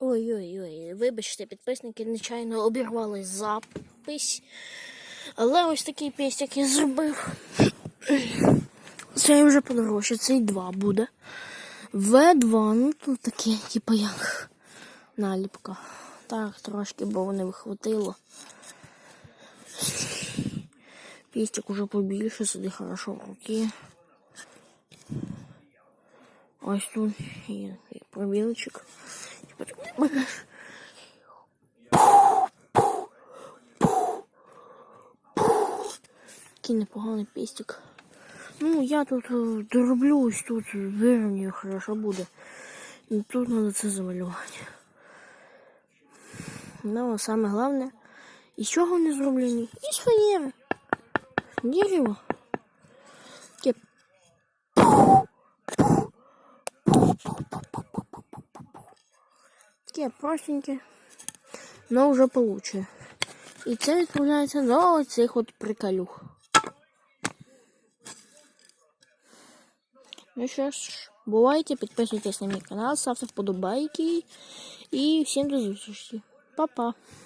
Ой-ой-ой, вибачте, підписники нечайно обірвали запись. Але ось такий пістик я зробив. Це вже подорожче, цей 2 буде. В2, ну тут таке, типу як наліпка. Так, трошки, бо не вихватило. Пістик уже побільше, сиди хорошо в руки. Ось тут є пробілочок. Такий непоганий пістик. Ну, я тут е, дороблю ось тут, вирівнюю, хорошо буде. І тут треба це замалювати. Ну, саме головне, із чого вони зроблені? Із фанери. Дерево. Таке простеньке, но вже получше. І це відправляється до цих от приколюх. Ну що ж, бувайте, підписуйтесь на мій канал, ставте вподобайки. І всім до зустрічі. Па-па.